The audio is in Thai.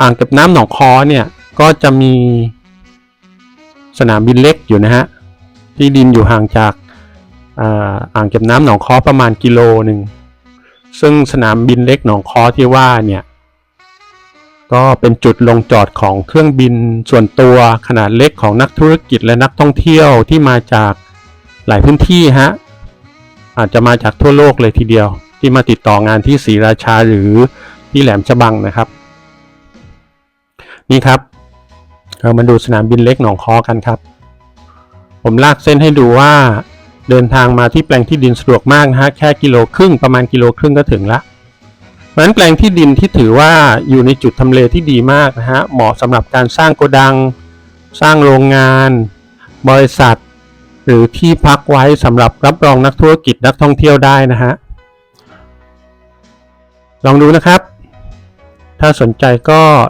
อ่างเก็บน้ำหนองคอเนี่ยก็จะมีสนามบินเล็กอยู่นะฮะที่ดินอยู่ห่างจากอ่าอ่างเก็บน้ำหนองคอประมาณกิโลหนึ่งซึ่งสนามบินเล็กหนองคอที่ว่าเนี่ยก็เป็นจุดลงจอดของเครื่องบินส่วนตัวขนาดเล็กของนักธุรกิจและนักท่องเที่ยวที่มาจากหลายพื้นที่ฮะอาจจะมาจากทั่วโลกเลยทีเดียว ที่มาติดต่องานที่ศรีราชาหรือที่แหลมฉบังนะครับ นี่ครับ เรามาดูสนามบินเล็กหนองคอกันครับ ผมลากเส้นให้ดูว่า เดินทางมาที่แปลงที่ดินสะดวกมากนะฮะแค่กิโลครึ่งประมาณกิโลครึ่งก็ถึงละเพราะฉะนั้นแปลงที่ดินที่ถือว่าอยู่ในจุดทำเลที่ดีมากนะฮะเหมาะสำหรับการสร้างโกดัง สร้างโรงงาน บริษัท หรือที่พักไว้สำหรับรับรองนักธุรกิจนักท่องเที่ยวได้นะฮะลองดูนะครับ ถ้าสนใจก็